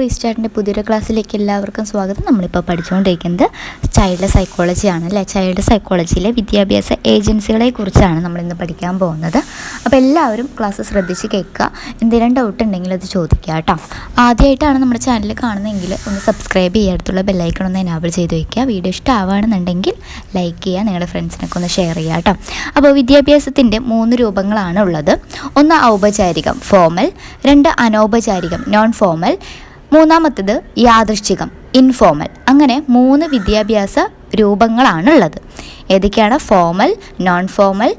റീസ്റ്റാർട്ടിന്റെ പുതിയൊരു ക്ലാസ്സിലേക്ക് എല്ലാവർക്കും സ്വാഗതം. നമ്മളിപ്പോൾ പഠിച്ചുകൊണ്ടിരിക്കുന്നത് ചൈൽഡ് സൈക്കോളജി ആണ് അല്ലേ? ചൈൽഡ് സൈക്കോളജിയിലെ വിദ്യാഭ്യാസ ഏജൻസികളെ കുറിച്ചാണ് നമ്മളിന്ന് പഠിക്കാൻ പോകുന്നത്. അപ്പോൾ എല്ലാവരും ക്ലാസ് ശ്രദ്ധിച്ച് കേൾക്കുക. എന്തെങ്കിലും ഡൗട്ട് ഉണ്ടെങ്കിൽ അത് ചോദിക്കുക കേട്ടോ. ആദ്യമായിട്ടാണ് നമ്മുടെ ചാനൽ കാണുന്നതെങ്കിൽ ഒന്ന് സബ്സ്ക്രൈബ് ചെയ്യുക അടുത്തുള്ള ബെല്ലൈക്കൺ ഒന്ന് എനാബിൾ ചെയ്ത് വയ്ക്കുക വീഡിയോ ഇഷ്ടമാവുകയാണെന്നുണ്ടെങ്കിൽ ലൈക്ക് ചെയ്യുക നിങ്ങളുടെ ഫ്രണ്ട്സിനൊക്കെ ഒന്ന് ഷെയർ ചെയ്യുക കേട്ടോ. അപ്പോൾ വിദ്യാഭ്യാസത്തിന്റെ മൂന്ന് രൂപങ്ങളാണ് ഉള്ളത്. ഒന്ന് ഔപചാരികം ഫോമൽ രണ്ട് അനൗപചാരികം നോൺ ഫോമൽ മൂന്നാമത്തേത് യാദൃശ്ചികം ഇൻഫോമൽ അങ്ങനെ മൂന്ന് വിദ്യാഭ്യാസ രൂപങ്ങളാണുള്ളത്. ഏതൊക്കെയാണ്? Formal non formal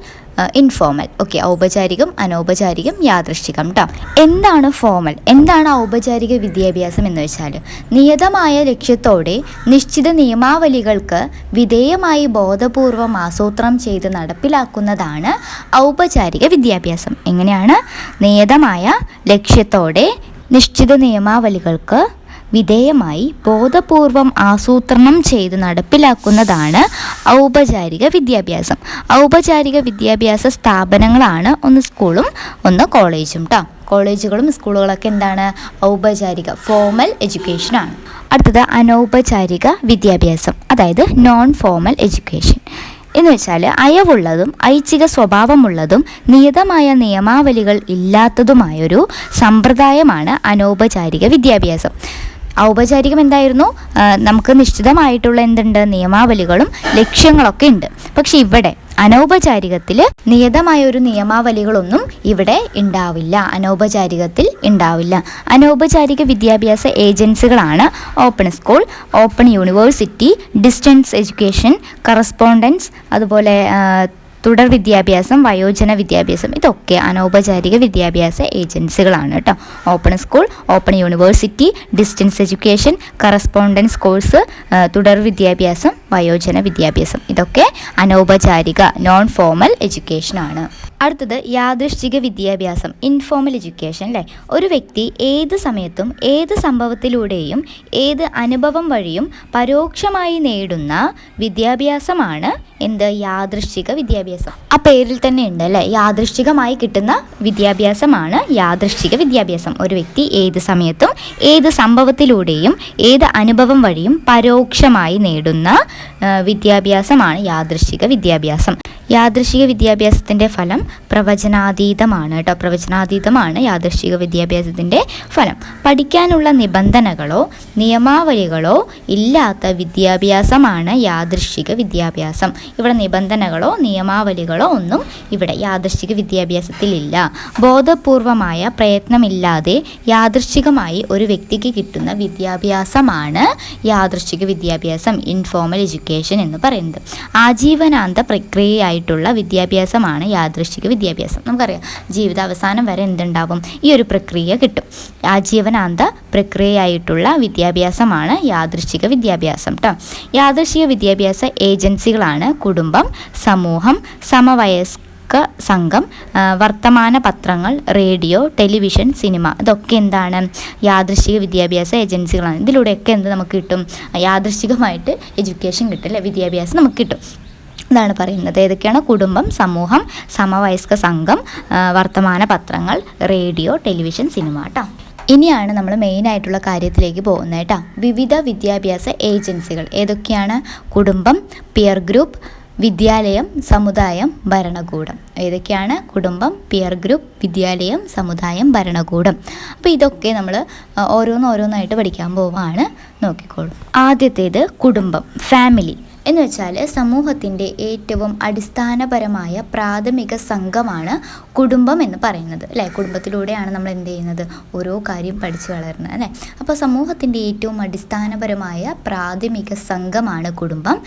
informal okay ഔപചാരികം അനൗപചാരികം യാദൃശ്ചികം കേട്ടോ എന്താണ് ഫോമൽ എന്താണ് ഔപചാരിക വിദ്യാഭ്യാസം എന്ന് വെച്ചാൽ നിയതമായ ലക്ഷ്യത്തോടെ നിശ്ചിത നിയമാവലികൾക്ക് വിധേയമായി ബോധപൂർവം ആസൂത്രണം ചെയ്ത് നടപ്പിലാക്കുന്നതാണ് ഔപചാരിക വിദ്യാഭ്യാസം. എങ്ങനെയാണ്? നിയതമായ ലക്ഷ്യത്തോടെ നിശ്ചിത നിയമാവലികൾക്ക് വിധേയമായി ബോധപൂർവം ആസൂത്രണം ചെയ്ത് നടപ്പിലാക്കുന്നതാണ് ഔപചാരിക വിദ്യാഭ്യാസം. ഔപചാരിക വിദ്യാഭ്യാസ സ്ഥാപനങ്ങളാണ് ഒന്ന് സ്കൂളും ഒന്ന് കോളേജും കേട്ടോ കോളേജുകളും സ്കൂളുകളൊക്കെ എന്താണ്? ഔപചാരിക ഫോമൽ എഡ്യൂക്കേഷനാണ് അടുത്തത് അനൗപചാരിക വിദ്യാഭ്യാസം അതായത് നോൺ ഫോമൽ എഡ്യൂക്കേഷൻ എന്ന് വെച്ചാൽ അയവുള്ളതും ഐച്ഛിക സ്വഭാവമുള്ളതും നിയതമായ നിയമാവലികൾ ഇല്ലാത്തതുമായൊരു സമ്പ്രദായമാണ് അനൗപചാരിക വിദ്യാഭ്യാസം. ഔപചാരികം എന്തായിരുന്നു? നമുക്ക് നിശ്ചിതമായിട്ടുള്ള എന്തുണ്ട്? നിയമാവലികളും ലക്ഷ്യങ്ങളൊക്കെ ഉണ്ട്. പക്ഷെ ഇവിടെ അനൗപചാരികത്തിൽ നിയതമായ ഒരു നിയമാവലികളൊന്നും ഇവിടെ ഉണ്ടാവില്ല. അനൗപചാരികത്തിൽ ഉണ്ടാവില്ല. അനൗപചാരിക വിദ്യാഭ്യാസ ഏജൻസികളാണ് open school open university distance education correspondence അതുപോലെ തുടർ വിദ്യാഭ്യാസം വയോജന വിദ്യാഭ്യാസം ഇതൊക്കെ അനൗപചാരിക വിദ്യാഭ്യാസ ഏജൻസികളാണ് കേട്ടോ. Open school open university distance education correspondence course തുടർ വിദ്യാഭ്യാസം വയോജന വിദ്യാഭ്യാസം ഇതൊക്കെ അനൗപചാരിക നോൺ ഫോമൽ എഡ്യൂക്കേഷനാണ് അടുത്തത് യാദൃശ്ചിക വിദ്യാഭ്യാസം ഇൻഫോമൽ എഡ്യൂക്കേഷൻ അല്ലേ ഒരു വ്യക്തി ഏത് സമയത്തും ഏത് സംഭവത്തിലൂടെയും ഏത് അനുഭവം വഴിയും പരോക്ഷമായി നേടുന്ന വിദ്യാഭ്യാസമാണ് എന്ത്? യാദൃശ്ചിക വിദ്യാഭ്യാസം. ആ പേരിൽ തന്നെ ഉണ്ട് അല്ലേ? യാദൃശ്ചികമായി കിട്ടുന്ന വിദ്യാഭ്യാസമാണ് യാദൃശ്ചിക വിദ്യാഭ്യാസം. ഒരു വ്യക്തി ഏത് സമയത്തും ഏത് സംഭവത്തിലൂടെയും ഏത് അനുഭവം വഴിയും പരോക്ഷമായി നേടുന്ന വിദ്യാഭ്യാസമാണ് യാദൃശ്ചിക വിദ്യാഭ്യാസം. യാദൃശിക വിദ്യാഭ്യാസത്തിന്റെ ഫലം പ്രവചനാതീതമാണ് കേട്ടോ. പ്രവചനാതീതമാണ് യാദൃശിക വിദ്യാഭ്യാസത്തിന്റെ ഫലം. പഠിക്കാനുള്ള നിബന്ധനകളോ നിയമാവലികളോ ഇല്ലാത്ത വിദ്യാഭ്യാസമാണ് യാദൃശിക വിദ്യാഭ്യാസം. ഇവിടെ നിബന്ധനകളോ നിയമാവലികളോ ഒന്നും ഇവിടെ യാദൃശിക വിദ്യാഭ്യാസത്തിലില്ല. ബോധപൂർവമായ പ്രയത്നമില്ലാതെ യാദൃശികമായി ഒരു വ്യക്തിക്ക് കിട്ടുന്ന വിദ്യാഭ്യാസമാണ് യാദൃശിക വിദ്യാഭ്യാസം ഇൻഫോർമൽ എഡ്യൂക്കേഷൻ എന്ന് പറയുന്നത്. ആജീവനാന്ത പ്രക്രിയയായിട്ടുള്ള വിദ്യാഭ്യാസമാണ് യാദൃശ്ചിക വിദ്യാഭ്യാസം. നമുക്കറിയാം ജീവിത അവസാനം വരെ എന്തുണ്ടാവും? ഈ ഒരു പ്രക്രിയ കിട്ടും. ആജീവനാന്ത പ്രക്രിയയായിട്ടുള്ള വിദ്യാഭ്യാസമാണ് യാദൃശ്ചിക വിദ്യാഭ്യാസം കേട്ടോ യാദൃശ്ചിക വിദ്യാഭ്യാസ ഏജൻസികളാണ് കുടുംബം സമൂഹം സമവയസ്ക സംഘം വർത്തമാന പത്രങ്ങൾ റേഡിയോ ടെലിവിഷൻ സിനിമ ഇതൊക്കെ എന്താണ്? യാദൃശ്ചിക വിദ്യാഭ്യാസ ഏജൻസികളാണ്. ഇതിലൂടെയൊക്കെ എന്ത് നമുക്ക് കിട്ടും? യാദൃശ്ചികമായിട്ട് എഡ്യൂക്കേഷൻ കിട്ടും വിദ്യാഭ്യാസം നമുക്ക് കിട്ടും. ഇതാണ് പറയുന്നത്. ഏതൊക്കെയാണ്? കുടുംബം സമൂഹം സമവയസ്ക സംഘം വർത്തമാന പത്രങ്ങൾ റേഡിയോ ടെലിവിഷൻ സിനിമ കേട്ടോ ഇനിയാണ് നമ്മൾ മെയിൻ ആയിട്ടുള്ള കാര്യത്തിലേക്ക് പോകുന്നത് കേട്ടോ വിവിധ വിദ്യാഭ്യാസ ഏജൻസികൾ ഏതൊക്കെയാണ്? കുടുംബം പിയർ ഗ്രൂപ്പ് വിദ്യാലയം സമുദായം ഭരണകൂടം. ഏതൊക്കെയാണ്? കുടുംബം പിയർ ഗ്രൂപ്പ് വിദ്യാലയം സമുദായം ഭരണകൂടം. അപ്പോൾ ഇതൊക്കെ നമ്മൾ ഓരോന്നോരോന്നായിട്ട് പഠിക്കാൻ പോവാണ്. നോക്കിക്കോളും. ആദ്യത്തേത് കുടുംബം ഫാമിലി എന്ന് വെച്ചാൽ സമൂഹത്തിന്റെ ഏറ്റവും അടിസ്ഥാനപരമായ പ്രാഥമിക സംഘമാണ് കുടുംബം എന്ന് പറയുന്നത് അല്ലേ? കുടുംബത്തിലൂടെയാണ് നമ്മൾ എന്ത് ചെയ്യുന്നത്? ഓരോ കാര്യം പഠിച്ചു വളരുന്നത് അല്ലേ? അപ്പോൾ സമൂഹത്തിന്റെ ഏറ്റവും അടിസ്ഥാനപരമായ പ്രാഥമിക സംഘമാണ് കുടുംബം.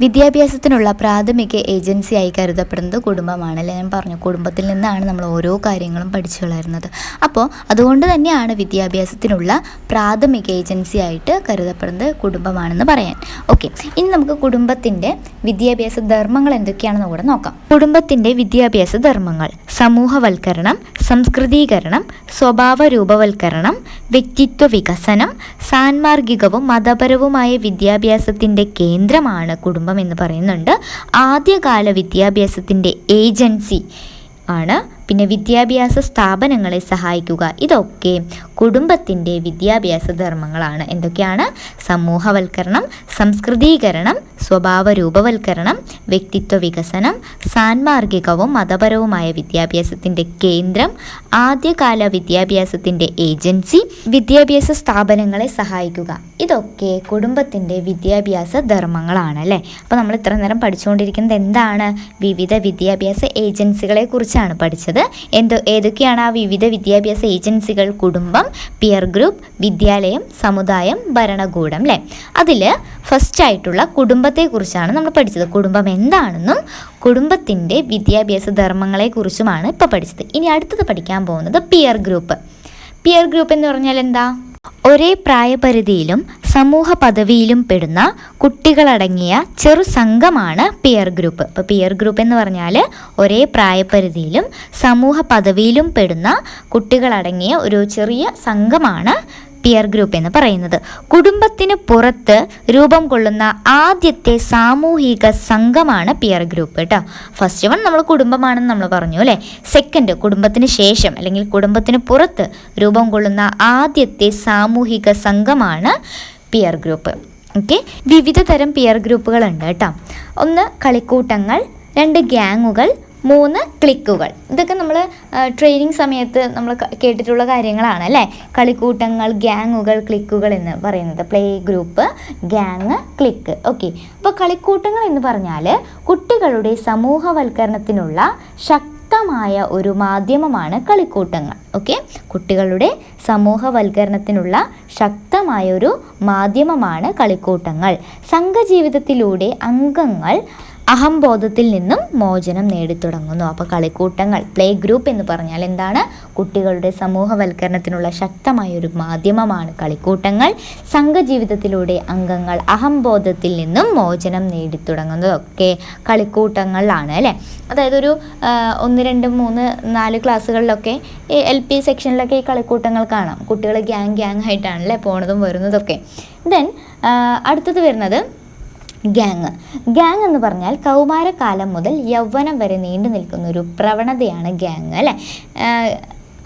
വിദ്യാഭ്യാസത്തിനുള്ള പ്രാഥമിക ഏജൻസിയായി കരുതപ്പെടുന്നത് കുടുംബമാണ് അല്ലേ? ഞാൻ പറഞ്ഞു കുടുംബത്തിൽ നിന്നാണ് നമ്മൾ ഓരോ കാര്യങ്ങളും പഠിച്ചു വളരുന്നത്. അപ്പോൾ അതുകൊണ്ട് തന്നെയാണ് വിദ്യാഭ്യാസത്തിനുള്ള പ്രാഥമിക ഏജൻസി ആയിട്ട് കരുതപ്പെടുന്നത് കുടുംബമാണെന്ന് പറയാൻ. ഓക്കെ ഇനി നമുക്ക് കുടുംബത്തിന്റെ വിദ്യാഭ്യാസ ധർമ്മങ്ങൾ എന്തൊക്കെയാണെന്ന് കൂടെ നോക്കാം. കുടുംബത്തിന്റെ വിദ്യാഭ്യാസ ധർമ്മങ്ങൾ. സമൂഹവൽക്കരണം സംസ്കൃതീകരണം സ്വഭാവ രൂപവൽക്കരണം വ്യക്തിത്വ വികസനം സാൻമാർഗികവും മതപരവുമായ വിദ്യാഭ്യാസത്തിന്റെ കേന്ദ്രമാണ് കുടുംബം എന്ന് പറയുന്നുണ്ട്. ആദ്യകാല വിദ്യാഭ്യാസത്തിന്റെ ഏജൻസി ആണ് പിന്നെ വിദ്യാഭ്യാസ സ്ഥാപനങ്ങളെ സഹായിക്കുക. ഇതൊക്കെ കുടുംബത്തിന്റെ വിദ്യാഭ്യാസ ധർമ്മങ്ങളാണ്. എന്തൊക്കെയാണ്? സമൂഹവൽക്കരണം സംസ്കൃതീകരണം സ്വഭാവ രൂപവൽക്കരണം വ്യക്തിത്വ വികസനം സാൻമാർഗികവും മതപരവുമായ വിദ്യാഭ്യാസത്തിന്റെ കേന്ദ്രം ആദ്യകാല വിദ്യാഭ്യാസത്തിന്റെ ഏജൻസി വിദ്യാഭ്യാസ സ്ഥാപനങ്ങളെ സഹായിക്കുക. ഇതൊക്കെ കുടുംബത്തിന്റെ വിദ്യാഭ്യാസ ധർമ്മങ്ങളാണ് അല്ലേ? അപ്പോൾ നമ്മൾ ഇത്ര നേരം പഠിച്ചുകൊണ്ടിരിക്കുന്നത് എന്താണ്? വിവിധ വിദ്യാഭ്യാസ ഏജൻസികളെ കുറിച്ചാണ് പഠിച്ചത്. എന്തോ ഏതൊക്കെയാണ് ആ വിവിധ വിദ്യാഭ്യാസ ഏജൻസികൾ കുടുംബം പിയർ ഗ്രൂപ്പ് വിദ്യാലയം സമുദായം ഭരണകൂടം അല്ലേ അതിൽ ഫസ്റ്റ് ആയിട്ടുള്ള കുടുംബത്തെക്കുറിച്ചാണ് നമ്മൾ പഠിച്ചത്. കുടുംബം എന്താണെന്നും കുടുംബത്തിന്റെ വിദ്യാഭ്യാസ ധർമ്മങ്ങളെക്കുറിച്ചുമാണ് ഇപ്പോൾ പഠിച്ചത്. ഇനി അടുത്തത് പഠിക്കാൻ പോകുന്നത് പിയർ ഗ്രൂപ്പ് പിയർ ഗ്രൂപ്പ് എന്ന് പറഞ്ഞാൽ എന്താ? ഒരേ പ്രായപരിധിയിലും സമൂഹ പദവിയിലും പെടുന്ന കുട്ടികളടങ്ങിയ ചെറു സംഘമാണ് പിയർ ഗ്രൂപ്പ് ഇപ്പോൾ പിയർ ഗ്രൂപ്പ് എന്ന് പറഞ്ഞാൽ ഒരേ പ്രായപരിധിയിലും സമൂഹ പദവിയിലും പെടുന്ന കുട്ടികളടങ്ങിയ ഒരു ചെറിയ സംഘമാണ് പിയർ ഗ്രൂപ്പ് എന്ന് പറയുന്നത്. കുടുംബത്തിന് പുറത്ത് രൂപം കൊള്ളുന്ന ആദ്യത്തെ സാമൂഹിക സംഘമാണ് പിയർ ഗ്രൂപ്പ് കേട്ടോ ഫസ്റ്റ് വൺ നമ്മൾ കുടുംബമാണെന്ന് നമ്മൾ പറഞ്ഞു അല്ലേ? സെക്കൻഡ് കുടുംബത്തിന് ശേഷം അല്ലെങ്കിൽ കുടുംബത്തിന് പുറത്ത് രൂപം കൊള്ളുന്ന ആദ്യത്തെ സാമൂഹിക സംഘമാണ് പിയർ ഗ്രൂപ്പ് ഓക്കെ വിവിധ തരം പിയർ ഗ്രൂപ്പുകളുണ്ട് കേട്ടോ ഒന്ന് കളിക്കൂട്ടങ്ങൾ രണ്ട് ഗ്യാങ്ങുകൾ മൂന്ന് ക്ലിക്കുകൾ. ഇതൊക്കെ നമ്മൾ ട്രെയിനിങ് സമയത്ത് നമ്മൾ കേട്ടിട്ടുള്ള കാര്യങ്ങളാണ് അല്ലേ? കളിക്കൂട്ടങ്ങൾ ഗ്യാങ്ങുകൾ ക്ലിക്കുകൾ എന്ന് പറയുന്നത്. Play group gang clique okay അപ്പോൾ കളിക്കൂട്ടങ്ങൾ എന്ന് പറഞ്ഞാൽ കുട്ടികളുടെ സമൂഹവൽക്കരണത്തിനുള്ള ശക്തമായ ഒരു മാധ്യമമാണ് കളിക്കൂട്ടങ്ങൾ. ഓക്കെ കുട്ടികളുടെ സമൂഹവൽക്കരണത്തിനുള്ള ശക്തമായ ഒരു മാധ്യമമാണ് കളിക്കൂട്ടങ്ങൾ. സംഘജീവിതത്തിലൂടെ അംഗങ്ങൾ അഹംബോധത്തിൽ നിന്നും മോചനം നേടിത്തുടങ്ങുന്നു. അപ്പോൾ കളിക്കൂട്ടങ്ങൾ പ്ലേ ഗ്രൂപ്പ് എന്ന് പറഞ്ഞാൽ എന്താണ്? കുട്ടികളുടെ സമൂഹവൽക്കരണത്തിനുള്ള ശക്തമായ ഒരു മാധ്യമമാണ് കളിക്കൂട്ടങ്ങൾ. സംഘജീവിതത്തിലൂടെ അംഗങ്ങൾ അഹംബോധത്തിൽ നിന്നും മോചനം നേടിത്തുടങ്ങുന്നതൊക്കെ കളിക്കൂട്ടങ്ങളിലാണ് അല്ലേ? അതായത് ഒരു ഒന്ന് രണ്ട് മൂന്ന് നാല് ക്ലാസ്സുകളിലൊക്കെ എൽ പി സെക്ഷനിലൊക്കെ ഈ കളിക്കൂട്ടങ്ങൾ കാണാം. കുട്ടികൾ ഗ്യാങ് ഗ്യാങ് ആയിട്ടാണല്ലേ പോണതും വരുന്നതൊക്കെ. ദെൻ അടുത്തത് വരുന്നത് ഗ്യാങ് ഗ്യാങ് എന്ന് പറഞ്ഞാൽ കൗമാരകാലം മുതൽ യൗവനം വരെ നീണ്ടു നിൽക്കുന്ന ഒരു പ്രവണതയാണ് ഗ്യാങ് അല്ലേ?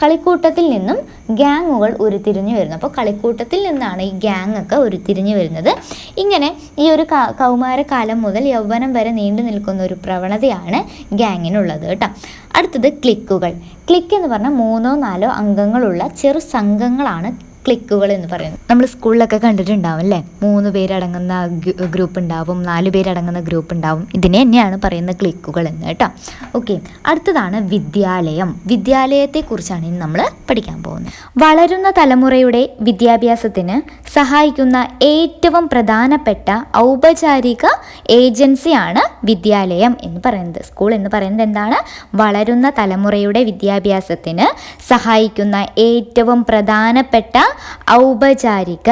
കളിക്കൂട്ടത്തിൽ നിന്നും ഗ്യാങ്ങുകൾ ഉരുത്തിരിഞ്ഞു വരുന്നു. അപ്പോൾ കളിക്കൂട്ടത്തിൽ നിന്നാണ് ഈ ഗ്യാങ് ഒക്കെ ഉരുത്തിരിഞ്ഞു വരുന്നത്. ഇങ്ങനെ ഈ ഒരു കൗമാരകാലം മുതൽ യൗവനം വരെ നീണ്ടു നിൽക്കുന്ന ഒരു പ്രവണതയാണ് ഗ്യാങ്ങിനുള്ളത് കേട്ടോ. അടുത്തത് ക്ലിക്കുകൾ ക്ലിക്ക് എന്ന് പറഞ്ഞാൽ മൂന്നോ നാലോ അംഗങ്ങളുള്ള ചെറു സംഘങ്ങളാണ് ക്ലിക്കുകൾ എന്ന് പറയുന്നത്. നമ്മൾ സ്കൂളിലൊക്കെ കണ്ടിട്ടുണ്ടാവും അല്ലേ മൂന്ന് പേരടങ്ങുന്ന ഗ്രൂപ്പ് ഉണ്ടാവും നാല് പേരടങ്ങുന്ന ഗ്രൂപ്പ് ഉണ്ടാവും ഇതിനെ തന്നെയാണ് പറയുന്ന ക്ലിക്കുകൾ എന്ന് കേട്ടോ. ഓക്കെ അടുത്തതാണ് വിദ്യാലയം. വിദ്യാലയത്തെക്കുറിച്ചാണ് ഇന്ന് നമ്മൾ പഠിക്കാൻ പോകുന്നത്. വളരുന്ന തലമുറയുടെ വിദ്യാഭ്യാസത്തിന് സഹായിക്കുന്ന ഏറ്റവും പ്രധാനപ്പെട്ട ഔപചാരിക ഏജൻസിയാണ് വിദ്യാലയം എന്ന് പറയുന്നത്. സ്കൂൾ എന്ന് പറയുന്നത് എന്താണ്? വളരുന്ന തലമുറയുടെ വിദ്യാഭ്യാസത്തിന് സഹായിക്കുന്ന ഏറ്റവും പ്രധാനപ്പെട്ട ഔപചാരിക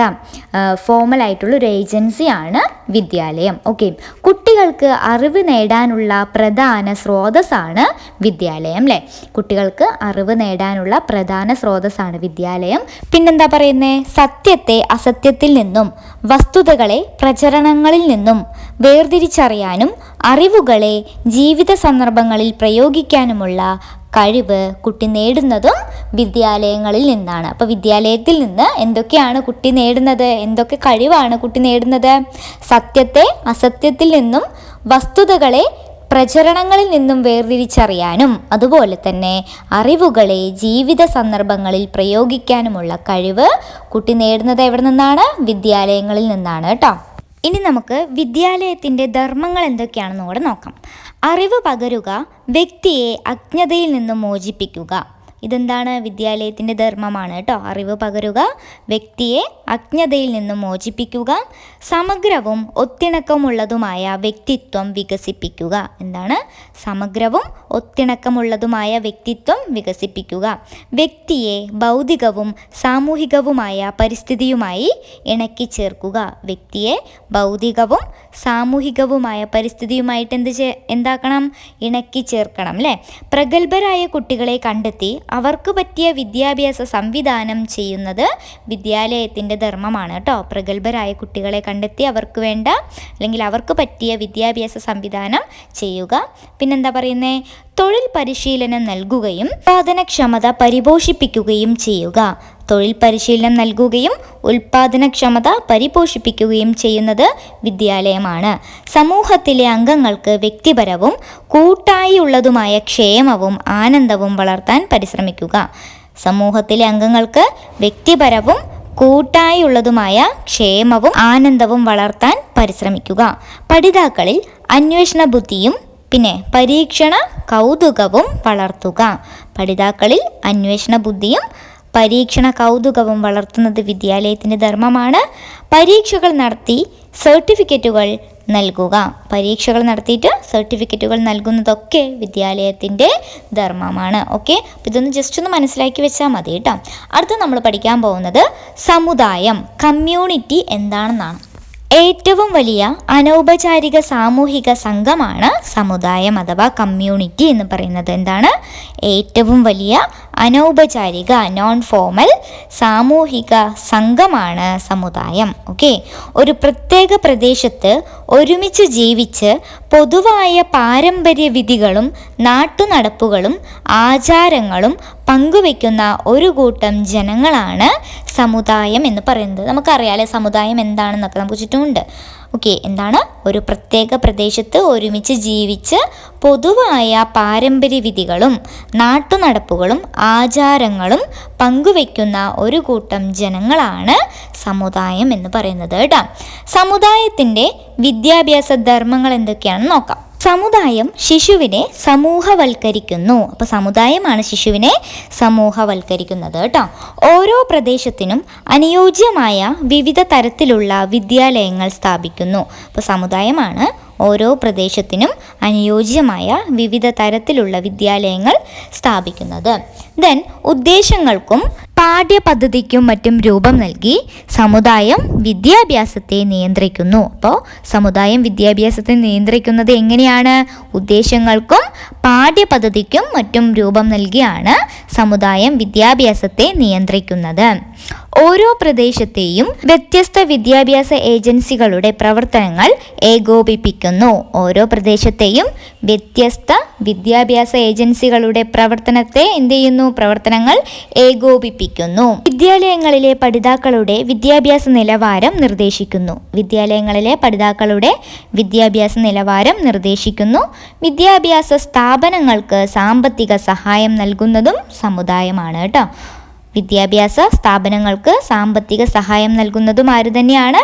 ഫോമൽ ആയിട്ടുള്ള ഒരു ഏജൻസിയാണ് വിദ്യാലയം. ഓക്കെ കുട്ടികൾക്ക് അറിവ് നേടാനുള്ള പ്രധാന സ്രോതസ്സാണ് വിദ്യാലയം അല്ലേ കുട്ടികൾക്ക് അറിവ് നേടാനുള്ള പ്രധാന സ്രോതസ്സാണ് വിദ്യാലയം. പിന്നെന്താ പറയുന്നത് സത്യത്തെ അസത്യത്തിൽ നിന്നും വസ്തുതകളെ പ്രചരണങ്ങളിൽ നിന്നും വേർതിരിച്ചറിയാനും അറിവുകളെ ജീവിത സന്ദർഭങ്ങളിൽ പ്രയോഗിക്കാനുമുള്ള കഴിവ് കുട്ടി നേടുന്നതും വിദ്യാലയങ്ങളിൽ നിന്നാണ്. അപ്പോൾ വിദ്യാലയത്തിൽ നിന്ന് എന്തൊക്കെയാണ് കുട്ടി നേടുന്നത്? എന്തൊക്കെ കഴിവാണ് കുട്ടി നേടുന്നത്? സത്യത്തെ അസത്യത്തിൽ നിന്നും വസ്തുതകളെ പ്രചരണങ്ങളിൽ നിന്നും വേർതിരിച്ചറിയാനും അതുപോലെ തന്നെ അറിവുകളെ ജീവിത സന്ദർഭങ്ങളിൽ പ്രയോഗിക്കാനുമുള്ള കഴിവ് കുട്ടി നേടുന്നത് എവിടെ നിന്നാണ്? വിദ്യാലയങ്ങളിൽ നിന്നാണ് കേട്ടോ. ഇനി നമുക്ക് വിദ്യാലയത്തിന്റെ ധർമ്മങ്ങൾ എന്തൊക്കെയാണെന്ന് കൂടെ നോക്കാം. അറിവ് പകരുക വ്യക്തിയെ അജ്ഞതയിൽ നിന്ന് മോചിപ്പിക്കുക. ഇതെന്താണ് വിദ്യാലയത്തിന്റെ ധർമ്മമാണ് കേട്ടോ. അറിവ് പകരുക വ്യക്തിയെ അജ്ഞതയിൽ നിന്നും മോചിപ്പിക്കുക സമഗ്രവും ഒത്തിണക്കമുള്ളതുമായ വ്യക്തിത്വം വികസിപ്പിക്കുക. എന്താണ്? സമഗ്രവും ഒത്തിണക്കമുള്ളതുമായ വ്യക്തിത്വം വികസിപ്പിക്കുക. വ്യക്തിയെ ഭൗതികവും സാമൂഹികവുമായ പരിസ്ഥിതിയുമായി ഇണക്കി ചേർക്കുക. വ്യക്തിയെ ഭൗതികവും സാമൂഹികവുമായ പരിസ്ഥിതിയുമായിട്ട് എന്ത് എന്താക്കണം? ഇണക്കി ചേർക്കണം അല്ലേ? പ്രഗത്ഭരായ കുട്ടികളെ കണ്ടെത്തി അവർക്ക് പറ്റിയ വിദ്യാഭ്യാസ സംവിധാനം ചെയ്യുന്നത് വിദ്യാലയത്തിന്റെ ധർമ്മമാണ് കേട്ടോ. പ്രഗത്ഭരായ കുട്ടികളെ കണ്ടെത്തി അവർക്ക് വേണ്ട അല്ലെങ്കിൽ അവർക്ക് പറ്റിയ വിദ്യാഭ്യാസ സംവിധാനം ചെയ്യുക. പിന്നെന്താ പറയുന്നത് തൊഴിൽ പരിശീലനം നൽകുകയും ഉൽപാദനക്ഷമത പരിപോഷിപ്പിക്കുകയും ചെയ്യുക. തൊഴിൽ പരിശീലനം നൽകുകയും ഉൽപാദനക്ഷമത പരിപോഷിപ്പിക്കുകയും ചെയ്യുന്നത് വിദ്യാലയമാണ്. സമൂഹത്തിലെ അംഗങ്ങൾക്ക് വ്യക്തിപരവും കൂട്ടായുള്ളതുമായ ക്ഷേമവും ആനന്ദവും വളർത്താൻ പരിശ്രമിക്കുക. സമൂഹത്തിലെ അംഗങ്ങൾക്ക് വ്യക്തിപരവും കൂട്ടായുള്ളതുമായ ക്ഷേമവും ആനന്ദവും വളർത്താൻ പരിശ്രമിക്കുക. പഠിതാക്കളിൽ അന്വേഷണ ബുദ്ധിയും പിന്നെ പരീക്ഷണ കൗതുകവും വളർത്തുക. പഠിതാക്കളിൽ അന്വേഷണ ബുദ്ധിയും പരീക്ഷണ കൗതുകവും വളർത്തുന്നത് വിദ്യാലയത്തിന്റെ ധർമ്മമാണ്. പരീക്ഷകൾ നടത്തി സർട്ടിഫിക്കറ്റുകൾ നൽകുക. പരീക്ഷകൾ നടത്തിയിട്ട് സർട്ടിഫിക്കറ്റുകൾ നൽകുന്നതൊക്കെ വിദ്യാലയത്തിന്റെ ധർമ്മമാണ്. ഓക്കെ? അപ്പം ഇതൊന്ന് ജസ്റ്റ് ഒന്ന് മനസ്സിലാക്കി വെച്ചാൽ മതി കേട്ടോ. അടുത്ത നമ്മൾ പഠിക്കാൻ പോകുന്നത് സമുദായം കമ്മ്യൂണിറ്റി എന്താണെന്നാണ്. ഏറ്റവും വലിയ അനൗപചാരിക സാമൂഹിക സംഘമാണ് സമുദായം അഥവാ കമ്മ്യൂണിറ്റി എന്ന് പറയുന്നത്. എന്താണ്? ഏറ്റവും വലിയ അനൗപചാരിക നോൺ ഫോമൽ സാമൂഹിക സംഘമാണ് സമുദായം. ഓക്കെ ഒരു പ്രത്യേക പ്രദേശത്ത് ഒരുമിച്ച് ജീവിച്ച് പൊതുവായ പാരമ്പര്യ വിധികളും നാട്ടുനടപ്പുകളും ആചാരങ്ങളും പങ്കുവെക്കുന്ന ഒരു കൂട്ടം ജനങ്ങളാണ് സമുദായം എന്ന് പറയുന്നത്. നമുക്കറിയാലേ സമുദായം എന്താണെന്നൊക്കെ നമുക്ക് ചുറ്റുമുണ്ട്. ഓക്കെ എന്താണ്? ഒരു പ്രത്യേക പ്രദേശത്ത് ഒരുമിച്ച് ജീവിച്ച് പൊതുവായ പാരമ്പര്യ വിധികളും നാട്ടുനടപ്പുകളും ആചാരങ്ങളും പങ്കുവെക്കുന്ന ഒരു കൂട്ടം ജനങ്ങളാണ് സമുദായം എന്ന് പറയുന്നത് കേട്ടോ. സമുദായത്തിന്റെ വിദ്യാഭ്യാസ ധർമ്മങ്ങൾ എന്തൊക്കെയാണെന്ന് നോക്കാം. സമുദായം ശിശുവിനെ സമൂഹവൽക്കരിക്കുന്നു. അപ്പോൾ സമുദായമാണ് ശിശുവിനെ സമൂഹവൽക്കരിക്കുന്നത് കേട്ടോ. ഓരോ പ്രദേശത്തിനും അനുയോജ്യമായ വിവിധ തരത്തിലുള്ള വിദ്യാലയങ്ങൾ സ്ഥാപിക്കുന്നു. അപ്പോൾ സമുദായമാണ് ഓരോ പ്രദേശത്തിനും അനുയോജ്യമായ വിവിധ തരത്തിലുള്ള വിദ്യാലയങ്ങൾ സ്ഥാപിക്കുന്നത്. ദെൻ ഉദ്ദേശങ്ങൾക്കും പാഠ്യപദ്ധതിക്കും മറ്റും രൂപം നൽകി സമുദായം വിദ്യാഭ്യാസത്തെ നിയന്ത്രിക്കുന്നു. അപ്പോൾ സമുദായം വിദ്യാഭ്യാസത്തെ നിയന്ത്രിക്കുന്നത് എങ്ങനെയാണ്? ഉദ്ദേശങ്ങൾക്കും പാഠ്യപദ്ധതിക്കും മറ്റും രൂപം നൽകിയാണ് സമുദായം വിദ്യാഭ്യാസത്തെ നിയന്ത്രിക്കുന്നത്. ഓരോ പ്രദേശത്തെയും വ്യത്യസ്ത വിദ്യാഭ്യാസ ഏജൻസികളുടെ പ്രവർത്തനങ്ങൾ ഏകോപിപ്പിക്കുന്നു. ഓരോ പ്രദേശത്തെയും വ്യത്യസ്ത വിദ്യാഭ്യാസ ഏജൻസികളുടെ പ്രവർത്തനത്തെ എന്ത് ചെയ്യുന്നു പ്രവർത്തനങ്ങൾ ഏകോപിപ്പിക്കുന്നു. വിദ്യാലയങ്ങളിലെ പഠിതാക്കളുടെ വിദ്യാഭ്യാസ നിലവാരം നിർദ്ദേശിക്കുന്നു. വിദ്യാലയങ്ങളിലെ പഠിതാക്കളുടെ വിദ്യാഭ്യാസ നിലവാരം നിർദ്ദേശിക്കുന്നു. വിദ്യാഭ്യാസ സ്ഥാപനങ്ങൾക്ക് സാമ്പത്തിക സഹായം നൽകുന്നതും സമുദായമാണ് കേട്ടോ. വിദ്യാഭ്യാസ സ്ഥാപനങ്ങൾക്ക് സാമ്പത്തിക സഹായം നൽകുന്നതും ആര് തന്നെയാണ്?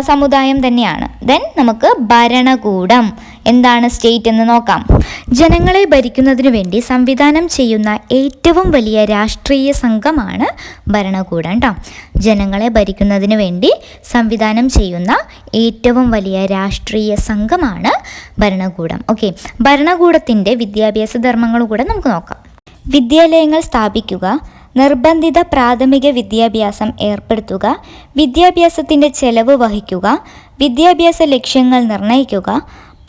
സമുദായം തന്നെയാണ്. ദെൻ നമുക്ക് ഭരണകൂടം. എന്താണ് സ്റ്റേറ്റ് എന്ന് നോക്കാം. ജനങ്ങളെ ഭരിക്കുന്നതിനു വേണ്ടി സംവിധാനം ചെയ്യുന്ന ഏറ്റവും വലിയ രാഷ്ട്രീയ സംഘമാണ് ഭരണകൂടം കേട്ടോ ജനങ്ങളെ ഭരിക്കുന്നതിനു വേണ്ടി സംവിധാനം ചെയ്യുന്ന ഏറ്റവും വലിയ രാഷ്ട്രീയ സംഘമാണ് ഭരണകൂടം. ഓക്കെ ഭരണകൂടത്തിന്റെ വിദ്യാഭ്യാസ ധർമ്മങ്ങൾ കൂടെ നമുക്ക് നോക്കാം. വിദ്യാലയങ്ങൾ സ്ഥാപിക്കുക നിർബന്ധിത പ്രാഥമിക വിദ്യാഭ്യാസം ഏർപ്പെടുത്തുക വിദ്യാഭ്യാസത്തിന്റെ ചെലവ് വഹിക്കുക വിദ്യാഭ്യാസ ലക്ഷ്യങ്ങൾ നിർണയിക്കുക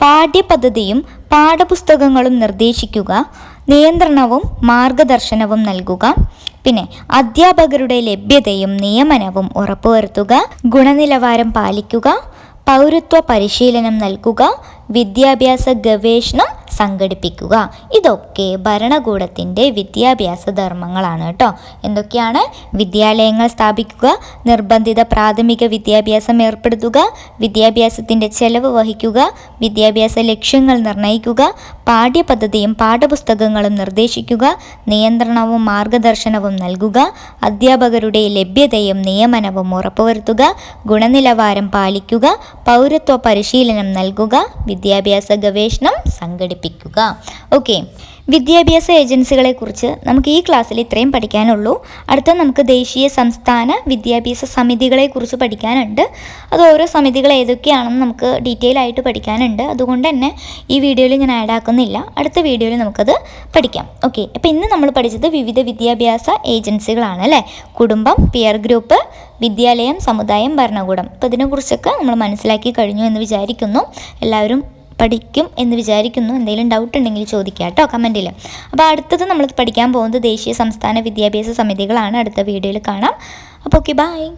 പാഠ്യപദ്ധതിയും പാഠപുസ്തകങ്ങളും നിർദ്ദേശിക്കുക നിയന്ത്രണവും മാർഗദർശനവും നൽകുക പിന്നെ അധ്യാപകരുടെ ലഭ്യതയും നിയമനവും ഉറപ്പുവരുത്തുക ഗുണനിലവാരം പാലിക്കുക പൗരത്വ പരിശീലനം നൽകുക വിദ്യാഭ്യാസ ഗവേഷണം സംഘടിപ്പിക്കുക. ഇതൊക്കെ ഭരണകൂടത്തിന്റെ വിദ്യാഭ്യാസ ധർമ്മങ്ങളാണ് കേട്ടോ. എന്തൊക്കെയാണ്? വിദ്യാലയങ്ങൾ സ്ഥാപിക്കുക നിർബന്ധിത പ്രാഥമിക വിദ്യാഭ്യാസം ഏർപ്പെടുത്തുക വിദ്യാഭ്യാസത്തിന്റെ ചെലവ് വഹിക്കുക വിദ്യാഭ്യാസ ലക്ഷ്യങ്ങൾ നിർണയിക്കുക പാഠ്യപദ്ധതിയും പാഠപുസ്തകങ്ങളും നിർദ്ദേശിക്കുക നിയന്ത്രണവും മാർഗദർശനവും നൽകുക അധ്യാപകരുടെ ലഭ്യതയും നിയമനവും ഉറപ്പുവരുത്തുക ഗുണനിലവാരം പാലിക്കുക പൗരത്വ പരിശീലനം നൽകുക വിദ്യാഭ്യാസ ഗവേഷണം സംഘടിപ്പിക്കുക. ഓക്കെ വിദ്യാഭ്യാസ ഏജൻസികളെക്കുറിച്ച് നമുക്ക് ഈ ക്ലാസ്സിൽ ഇത്രയും പഠിക്കാനുള്ളൂ. അടുത്ത നമുക്ക് ദേശീയ സംസ്ഥാന വിദ്യാഭ്യാസ സമിതികളെക്കുറിച്ച് പഠിക്കാനുണ്ട്. അത് ഓരോ സമിതികൾ ഏതൊക്കെയാണെന്ന് നമുക്ക് ഡീറ്റെയിൽ ആയിട്ട് പഠിക്കാനുണ്ട്. അതുകൊണ്ട് തന്നെ ഈ വീഡിയോയിൽ ഞാൻ ആഡ് ആക്കുന്നില്ല. അടുത്ത വീഡിയോയിൽ നമുക്കത് പഠിക്കാം. ഓക്കെ അപ്പോൾ ഇന്ന് നമ്മൾ പഠിച്ചത് വിവിധ വിദ്യാഭ്യാസ ഏജൻസികളാണ് അല്ലേ? കുടുംബം പിയർ ഗ്രൂപ്പ് വിദ്യാലയം സമുദായം ഭരണകൂടം. അപ്പോൾ ഇതിനെക്കുറിച്ചൊക്കെ നമ്മൾ മനസ്സിലാക്കി കഴിഞ്ഞു എന്ന് വിചാരിക്കുന്നു. എല്ലാവരും പഠിക്കും എന്ന് വിചാരിക്കുന്നു. എന്തെങ്കിലും ഡൗട്ട് ഉണ്ടെങ്കിൽ ചോദിക്കുക കേട്ടോ കമന്റിൽ അപ്പോൾ അടുത്തത് നമ്മൾ പഠിക്കാൻ പോകുന്നത് ദേശീയ സംസ്ഥാന വിദ്യാഭ്യാസ സമിതികളാണ്. അടുത്ത വീഡിയോയിൽ കാണാം. അപ്പോൾ ഓക്കെ ബായ്